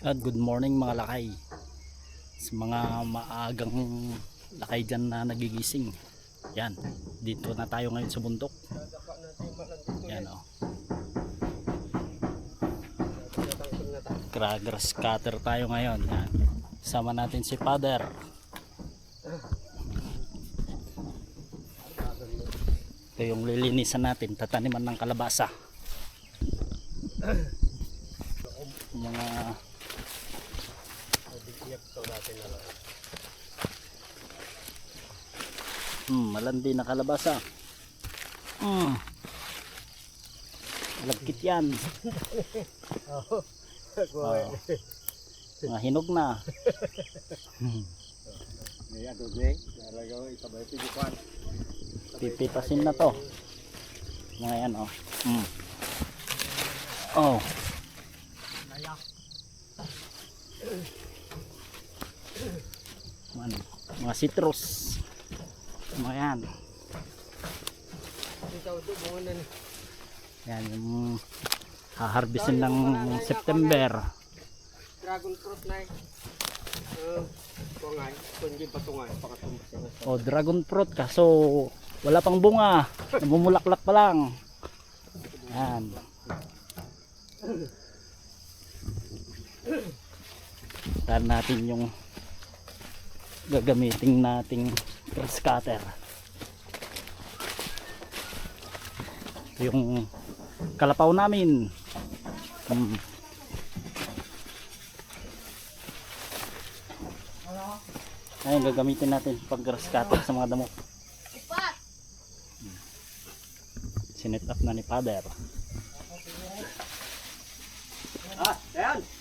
At good morning mga lakay. Sa mga maagang lakay dyan na nagigising. Yan, dito na tayo ngayon sa bundok. Yan o. Oh. Cracker scatter tayo ngayon. Yan. Sama natin si Father. Ito yung lilinisan natin. Tataniman ng kalabasa. Mga Hmm, malandi na kalabasa. Hmm. Lagkit yan. Oh. Mga hinog na. Hmm. Pipitasin na to. Mga yan oh. Hmm. Oh. Ano, mga citrus. Mga yan. Yan yung haharbisin ng September. Dragon fruit na eh. Uh, tungay, kundi patungay, pakatumbas yan. O dragon fruit kaso wala pang bunga. Namumulaklak pa lang. Yan. Tahan natin yung gagamitin nating grass cutter. Yung kalapaw namin. Hmm. Ayun, gagamitin natin pag grass cutter sa mga damo. Sinet up na ni Father. Ah, yan!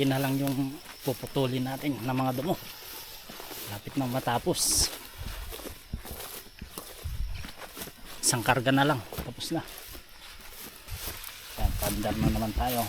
Kunti na lang yung puputulin natin ng mga damo. Lapit na matapos. Isang karga na lang. Tapos na. Pandar na naman tayo.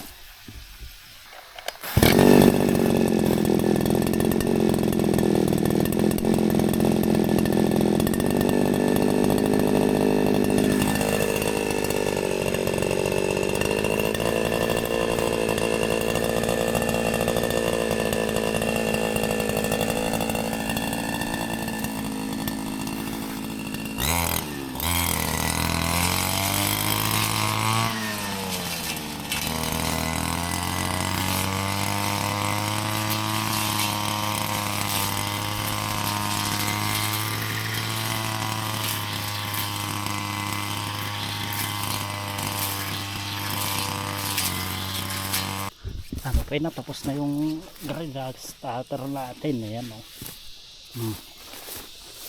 Okay na tapos na yung grass starter natin. Ayan o hmm.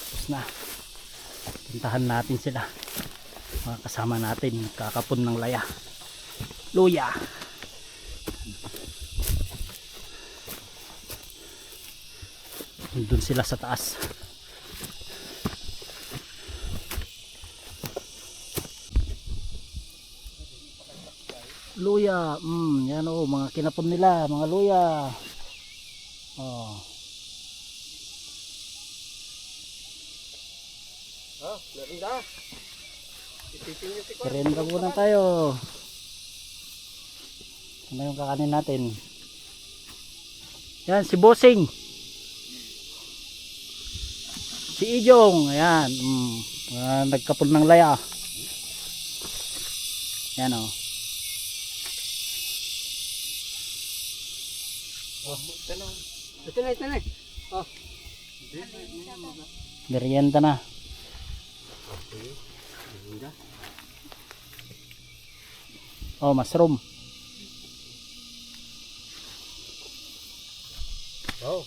tapos na. Puntahan natin sila. Mga kasama natin kakapon ng laya. Luya. Doon sila sa taas luya mm, yan o mga kinapon nila mga luya oh Oh, merinda. Merienda muna tayo. Ano yung kakanin natin? Yan, si Bossing. Si Ijong. Ayan. Mm, ah, nagkapon ng laya. Yan o. Oh, na. Ito na, ito na. Oh. Merienda na. Oh, mushroom. Oh.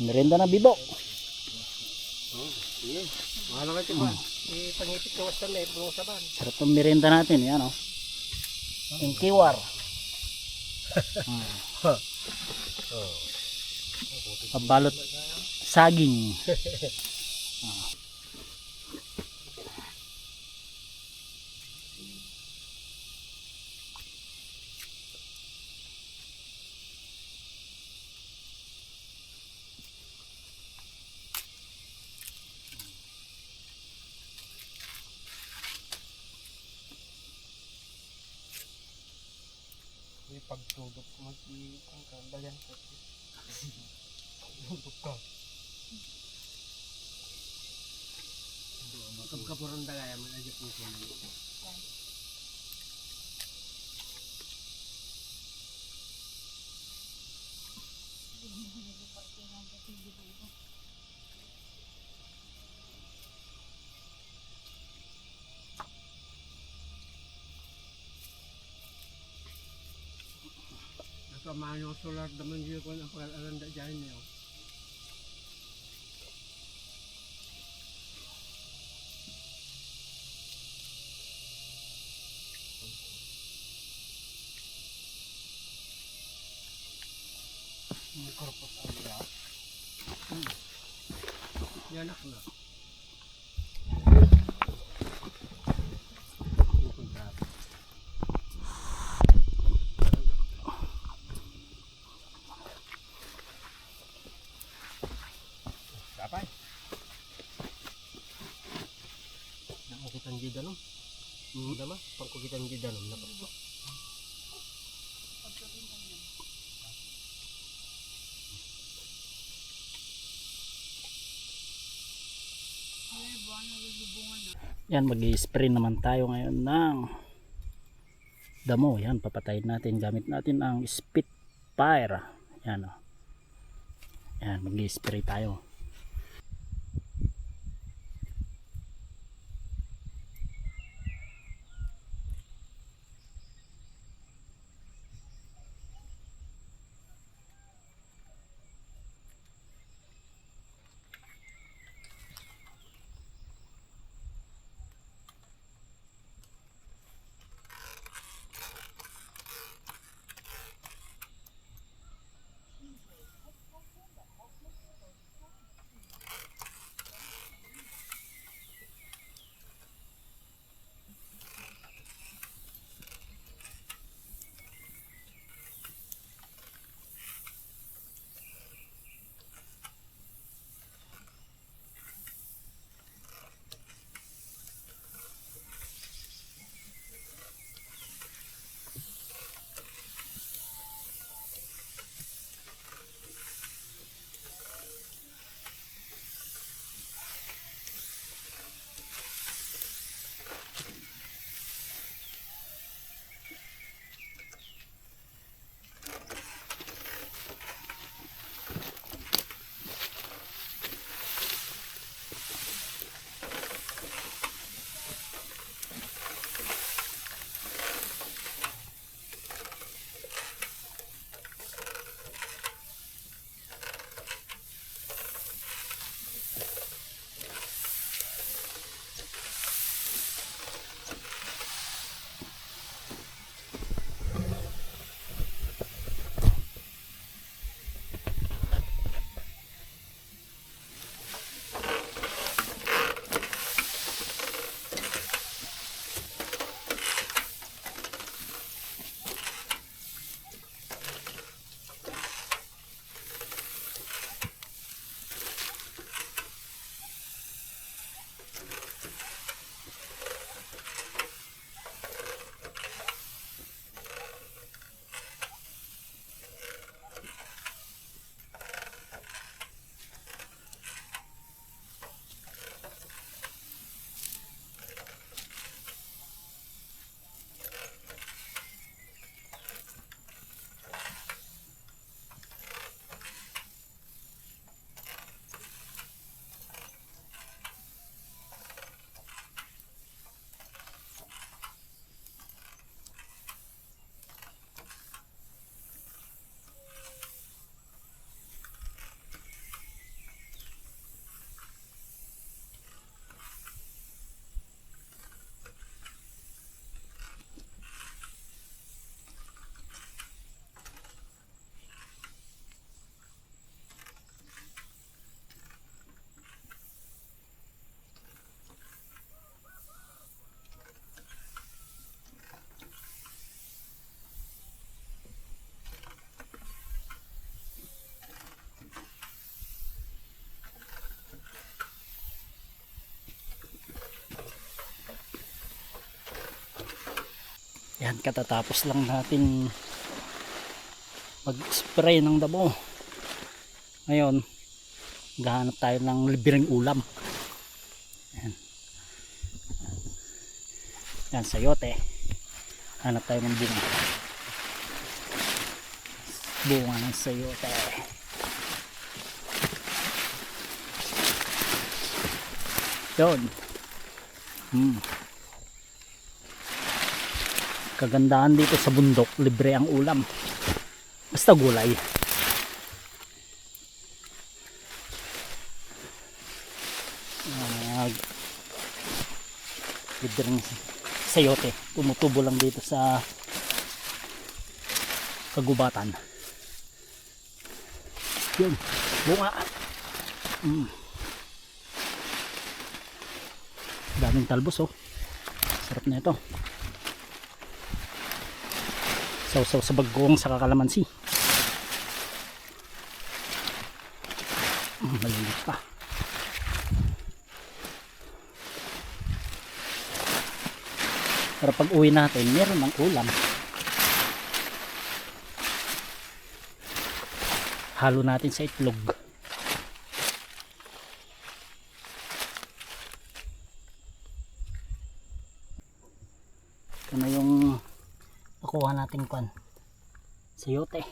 Merienda na, Bibo. Oh, sige. Mahal ka si Kwan. Ipangipit ko sa may bulong saban. Sarap ng merienda natin. Yan o. Yung kiwar. Hmm. Oh. Pabalot saging. May pagtulog ko mag-iikang ka. Bayan ko. Tulog ka. Kapkapuran dagaya mo. Ajak mo ko. Yung solar naman dito kung ang pag-alanda dyan niyo. Yan ako na. Kapay. Yan, mag-spray naman tayo ngayon ng damo. Yan, papatayin natin. Gamit natin ang Spitfire. Yan, o. Yan, mag-spray tayo. Yan, katatapos lang natin mag-spray ng damo. Ngayon, gahanap tayo ng libreng ulam. Yan. Yan, sayote. Hanap tayo ng bunga. Bunga ng sayote. Yun. Hmm. Kagandahan dito sa bundok, libre ang ulam. Basta gulay. Uh, libreng sayote. Tumutubo lang dito sa kagubatan. Yun. Bunga. Mm. Daming talbos oh. Sarap na ito. Sausaw sa bagong sa kakalamansi. Mm, Malilit pa. Pero pag uwi natin, meron ng ulam. Halo natin sa itlog. Ito na yung nakuha natin kwan. Sayote.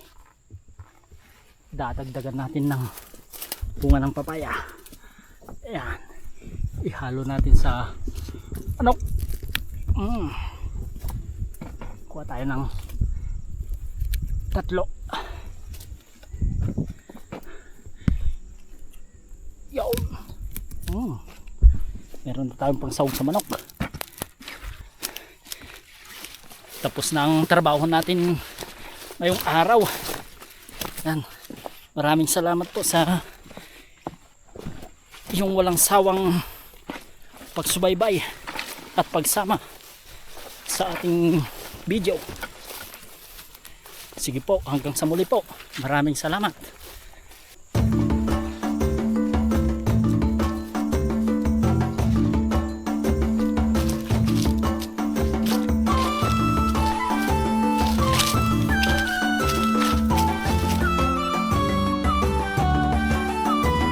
Dadagdagan natin ng bunga ng papaya. Ayan. Ihalo natin sa ano? Mm. Kuha tayo ng tatlo. Yo. Mm. Meron na tayong pang sahog sa manok. Tapos na ang trabaho natin ngayong araw. Yan. Maraming salamat po sa yung walang sawang pagsubaybay at pagsama sa ating video. Sige po, hanggang sa muli po. Maraming salamat.